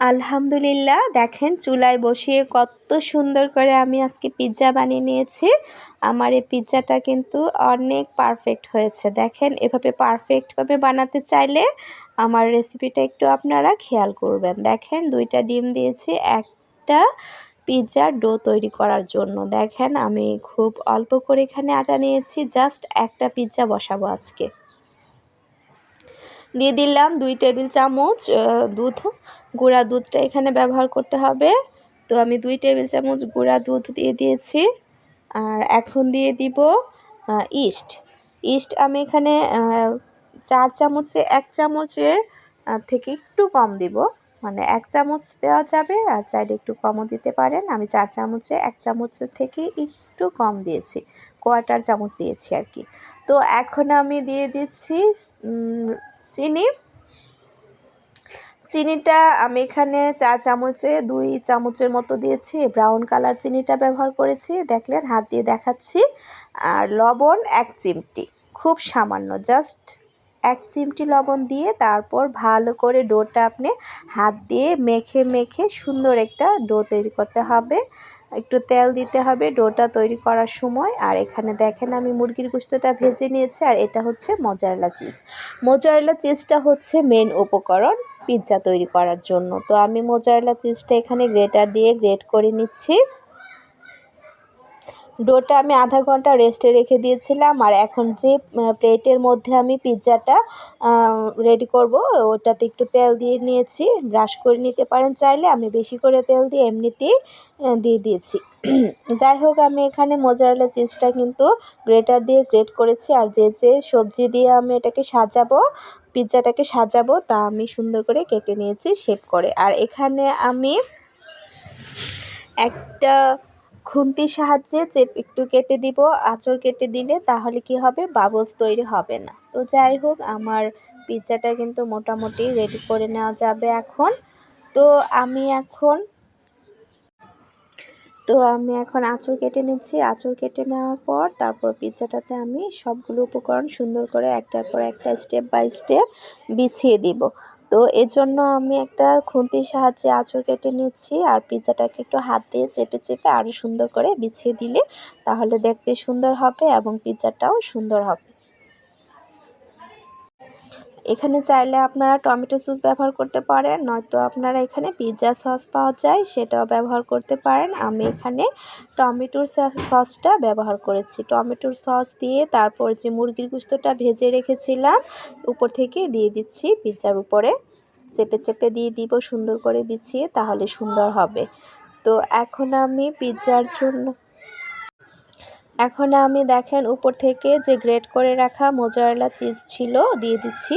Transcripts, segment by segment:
আলহামদুলিল্লাহ, দেখেন চুলায় বসিয়ে কত সুন্দর করে আমি আজকে পিৎজা বানিয়ে নিয়েছি। আমার এই পিৎজাটা কিন্তু অনেক পারফেক্ট হয়েছে। দেখেন এভাবে পারফেক্টভাবে বানাতে চাইলে আমার রেসিপিটা একটু আপনারা খেয়াল করবেন। দেখেন দুইটা ডিম দিয়েছি, একটা পিৎজার ডো তৈরি করার জন্য। দেখেন আমি খুব অল্প করে এখানে আটা নিয়েছি জাস্ট একটা পিৎজা বসাবো আজকে। দিয়ে দিলাম দুই টেবিল চামচ দুধ। গুঁড়া দুধটা এখানে ব্যবহার করতে হবে। তো আমি দুই টেবিল চামচ গুঁড়া দুধ দিয়ে দিয়েছি। আর এখন দিয়ে দিব ইস্ট। ইস্ট আমি এখানে চার চামচে, এক চামচের থেকে একটু কম দিব। মানে এক চামচ দেওয়া যাবে আর চাইলে একটু কমও দিতে পারেন। আমি চার চামচে, এক চামচের থেকে একটু কম দিয়েছি। কোয়ার্টার চামচ দিয়েছি আর কি। তো এখন আমি দিয়ে দিচ্ছি চিনি। চিনিটা আমি এখানে চার চামচে, দুই চামচের মতো দিয়েছি। ব্রাউন কালার চিনিটা ব্যবহার করেছি। দেখলেন, হাত দিয়ে দেখাচ্ছি। আর লবণ এক চিমটি। খুব সামান্য, জাস্ট এক চিমটি লবণ দিয়ে তারপর ভালো করে ডোটা আপনি হাত দিয়ে মেখে মেখে সুন্দর একটা ডো তৈরি করতে হবে। একটু তেল দিতে হবে ডোটা তৈরি করার সময়। আর এখানে দেখেন আমি মুরগির গুস্তটা ভেজে নিয়েছি আর এটা হচ্ছে মজারেলা চিজ মজারেলা চিজটা হচ্ছে মেন উপকরণ পিৎজা তৈরি করার জন্য। তো আমি মোজারেলা চিজটা এখানে গ্রেটার দিয়ে গ্রেট করে নিচ্ছি। ডোটা আমি আধা ঘণ্টা রেস্টে রেখে দিয়েছিলাম আর এখন যে প্লেটের মধ্যে আমি পিৎজাটা রেডি করব, ওটাতে একটু তেল দিয়ে নিয়েছি। ব্রাশ করে নিতে পারেন চাইলে, আমি বেশি করে তেল দিয়ে এমনিতেই দিয়ে দিয়েছি। যাই হোক, আমি এখানে মোজারেলা চিজটা কিন্তু গ্রেটার দিয়ে গ্রেট করেছি আর যে যে সবজি দিয়ে আমি এটাকে সাজাবো, পিৎজাটাকে সাজাবো, তা আমি সুন্দর করে কেটে নিয়েছি শেপ করে। আর এখানে আমি একটা খুন্তির সাহায্যে চেপ একটু কেটে দিব, আঁচড় কেটে দিলে তাহলে কি হবে? বাবলস তৈরি হবে না। তো যাই হোক, আমার পিৎজাটা কিন্তু মোটামুটি রেডি করে নেওয়া যাবে এখন। তো আমি এখন, তো আমি এখন আঁচড় কেটে নিচ্ছি। আঁচড় কেটে নেওয়ার পর তারপর পিৎজাটাতে আমি সবগুলো উপকরণ সুন্দর করে একটার পর একটা স্টেপ বাই স্টেপ বিছিয়ে দিব। তো এজন্য আমি একটা খুন্তির সাহায্যে আঁচড় কেটে নিচ্ছি আর পিৎজাটাকে একটু হাত দিয়ে চেপে চেপে আরও সুন্দর করে বিছিয়ে দিলে তাহলে দেখতে সুন্দর হবে এবং পিৎজাটাও সুন্দর হবে। এখানে চাইলে আপনারা টমেটো সস ব্যবহার করতে পারেন, নয়তো আপনারা এখানে পিৎজা সস পাওয়া যায়, সেটাও ব্যবহার করতে পারেন। আমি এখানে টমেটোর সসটা ব্যবহার করেছি। টমেটোর সস দিয়ে তারপর যে মুরগির গুস্তটা ভেজে রেখেছিলাম, উপর থেকে দিয়ে দিচ্ছি পিৎজার উপরে। চেপে চেপে দিয়ে দিব, সুন্দর করে বিছিয়ে, তাহলে সুন্দর হবে। তো এখন আমি পিৎজার জন্য এখন আমি দেখেন উপর থেকে যে গ্রেট করে রাখা মোজারেলা চিজ ছিল, দিয়ে দিচ্ছি।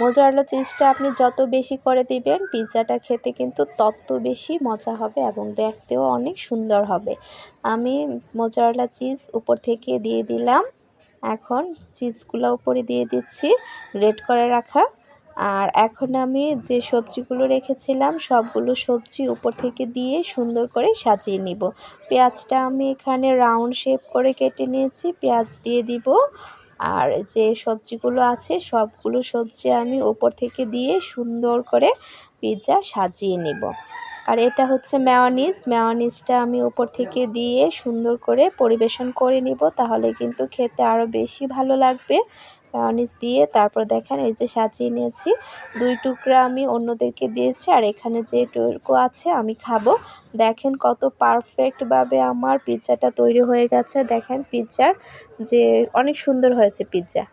মোজারেলা চিজটা আপনি যত বেশি করে দিবেন, পিৎজাটা খেতে কিন্তু তত বেশি মজা হবে এবং দেখতেও অনেক সুন্দর হবে। আমি মোজারেলা চিজ উপর থেকে দিয়ে দিলাম। এখন চিজগুলো উপরে দিয়ে দিচ্ছি। গ্রেট করে রাখা আর এখন আমি যে সবজিগুলো রেখেছিলাম, সবগুলো সবজি উপর থেকে দিয়ে সুন্দর করে সাজিয়ে নিব। পেঁয়াজটা আমি এখানে রাউন্ড শেপ করে কেটে নিয়েছি, পেঁয়াজ দিয়ে দিব। আর যে সবজিগুলো আছে, সবগুলো সবজি আমি উপর থেকে দিয়ে সুন্দর করে পিৎজা সাজিয়ে নিব। আর এটা হচ্ছে ম্যাওয়ানিজ ম্যাওয়ানিজটা আমি উপর থেকে দিয়ে সুন্দর করে পরিবেশন করে নিব, তাহলে কিন্তু খেতে আরও বেশি ভালো লাগবে। মেয়নিজ দিয়ে তারপর দেখেন এই যে সাজিয়ে নিয়েছি। দুই টুকরা আমি অন্যদেরকে দিয়েছি আর এখানে যে টুকু আছে আমি খাব। দেখেন কত পারফেক্টভাবে আমার পিৎজাটা তৈরি হয়ে গেছে। দেখেন পিৎজার যে অনেক সুন্দর হয়েছে পিৎজা